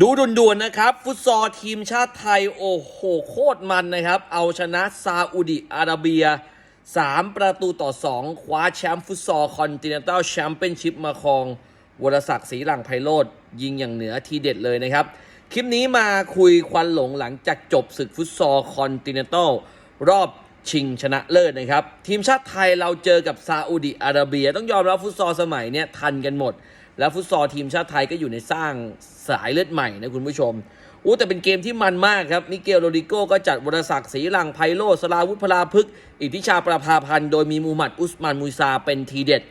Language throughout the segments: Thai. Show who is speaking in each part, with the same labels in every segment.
Speaker 1: ดูด่วนๆนะครับ ฟุตซอลทีมชาติไทย โอ้โห โคตรมันนะครับ เอาชนะซาอุดิอาระเบีย 3 ประตูต่อ 2 คว้าแชมป์ฟุตซอลคอนติเนนตัลแชมเปี้ยนชิพมาครอง วรศักดิ์ศรีหลังไพโรธยิงอย่างเหนือทีเด็ดเลยนะครับ คลิปนี้มาคุยควันหลงหลังจากจบศึกฟุตซอลคอนติเนนตัลรอบ ชิงชนะเลิศนะครับ ทีมชาติไทยเราเจอกับซาอุดิอาระเบีย ต้องยอมรับฟุตซอลสมัยเนี้ยทันกันหมด แล้วฟุตซอลทีมชาติไทยก็อยู่ในสร้างสายเลือดใหม่นะคุณผู้ชมอู้แต่เป็นเกมที่มันมากครับมิเกลโรดิโก้ก็จัดวรศักดิ์ศรีลังไพโรสลาวุธพลาพึก อิทธิชาประภาพันธ์โดยมีมูฮัมหมัดอุสมานมูซาเป็นทีเด็ด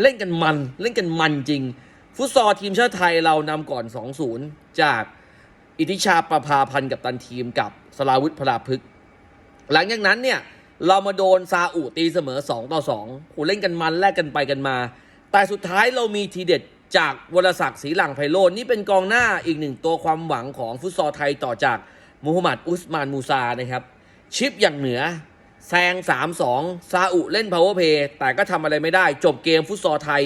Speaker 1: เล่นกันมันเล่นกันมันจริง ฟุตซอลทีมชาติไทยเรานำก่อน 2-0 จากอิทธิชาประภาพันธ์กับตันทีมกับสลาวุธพลาพึก หลังจากนั้นเนี่ยเรามาโดนซาอุตีเสมอ 2 ต่อ2โหเล่นกันมันแลกกันไปกันมา แต่สุดท้ายเรามีทีเด็ดจากวรศักดิ์ศรีหลังไพโรจน์นี่เป็นกองหน้าอีกหนึ่งตัวความหวังของฟุตซอลไทยต่อจากมูฮัมหมัดอุสมานมูซานะครับ ชิปอย่างเหนือแซง 3-2 ซาอุเล่น power play แต่ก็ทำอะไรไม่ได้ จบเกมฟุตซอลไทย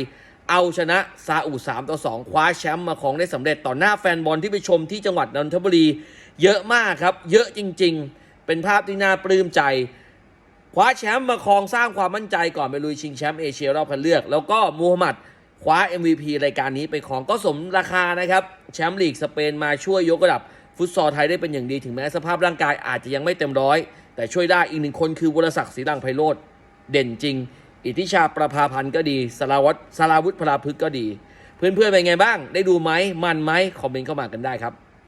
Speaker 1: เอาชนะซาอุ3-2คว้าแชมป์มาของได้สำเร็จต่อหน้าแฟนบอลที่ไปชมที่จังหวัดนนทบุรี เยอะมากครับ เยอะจริง ๆ เป็นภาพที่น่าปลื้มใจ คว้าแชมป์มาครองสร้างความมั่นใจก่อนไปลุยชิงแชมป์เอเชียรอบคัดเลือก แล้วก็มูฮัมหมัดคว้า MVP รายการนี้ไปครองก็สมราคานะครับ แชมป์ลีกสเปนมาช่วยยกระดับฟุตซอลไทยได้เป็นอย่างดีถึงแม้สภาพร่างกายอาจจะยังไม่เต็มร้อย แต่ช่วยได้อีกหนึ่งคนคือวรศักดิ์ศรีลังไพโรธเด่นจริง อิทธิชาประภาพันธ์ก็ดีสลาวัตสลาวุธพลาพึกก็ดี เพื่อนๆเป็นไงบ้าง ได้ดูไหมมันไหมคอมเมนต์เข้ามากันได้ครับ